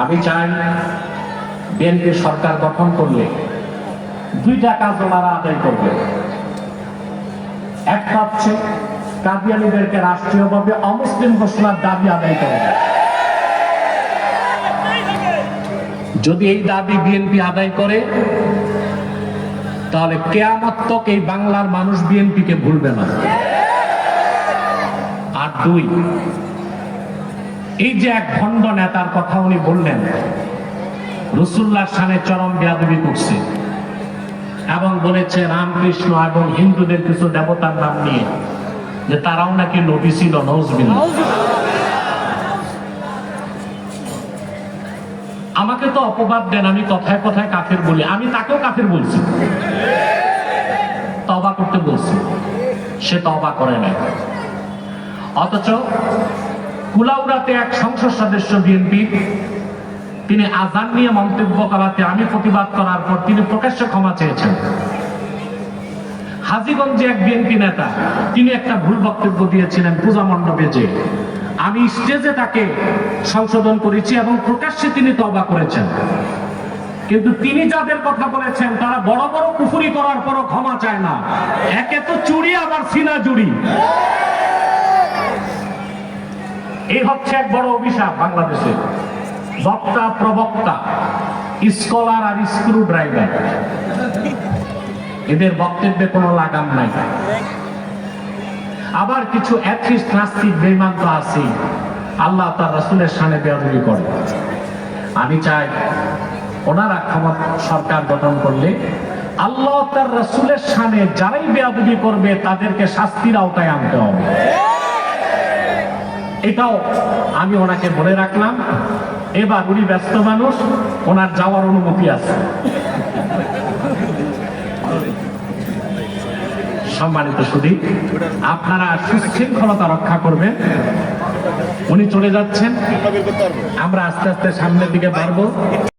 আমি চাই বিএনপি সরকার গঠন করলে দুইটা কাজ ওনারা আদায় করবে। একটা হচ্ছে কাদিয়ানিদেরকে রাষ্ট্রীয়ভাবে অমুসলিম ঘোষণার দাবি আদায় করবে যদি এই দাবি বিএনপি আদায় করে, তাহলে কেয়ামত্তক এই বাংলার মানুষ বিএনপিকে ভুলবে না। আর দুই এই যে এক ভণ্ড নেতার কথা উনি বললেন রসুল্লাহ সানে চরম বেয়াদবি করছে এবং বলেছে, রামকৃষ্ণ এবং হিন্দুদের কিছু দেবতার নাম নিয়ে, যে তারাও নাকি নবী ছিল নজবিন আমাকে তো অপবাদ দেন, আমি কথায় কথায় কাফের বলি। আমি তাকেও কাফের বলছি। তবা করতে বলছি। সে তবা করে নাই। অথচ কুলাউড়াতে এক সংসদ সদস্য বিএনপি, তিনি আজান নিয়ে মন্তব্য করাতে আমি প্রতিবাদ করার পর তিনি প্রকাশ্যে ক্ষমা চেয়েছেন। হাজিগঞ্জে এক বিএনপি নেতা, তিনি একটা ভুল বক্তব্য দিয়েছিলেন পূজা মণ্ডপে যে, আমি স্টেজে তাকে সংশোধন করেছি এবং প্রকাশ্যে তিনি তবা করেছেন। কিন্তু তিনি যাদের কথা বলেছেন, তারা বড় বড় কুফুরি করার পরও ক্ষমা চায় না। একে তো চুরি, আবার সিনা জুড়ি এই হচ্ছে এক বড় অভিশাপ বাংলাদেশে। বক্তা, প্রবক্তা স্কলার আর স্ক্রু ড্রাইভার এদের বক্তব্যে কোনো লাগাম নাই। আবার কিছু অ্যাথিস্ট নাস্তিক বেইমান তো আছে, আল্লাহ তার রাসূলের সামনে বেয়াদবি করে। আমি চাই ওনারা ক্ষমতা সরকার গঠন করলে আল্লাহ তার রাসূলের সামনে যারাই বেয়াদবি করবে, তাদেরকে শাস্তির আওতায় আনতে হবে। এটাও আমি ওনাকে বলে রাখলাম। এবার উনি ব্যস্ত মানুষ, ওনার যাওয়ার অনুমতি আছে। সম্মানিত সুদী আপনারা সুশৃঙ্খলতা রক্ষা করবেন। উনি চলে যাচ্ছেন। আমরা আস্তে আস্তে সামনের দিকে বাড়বো।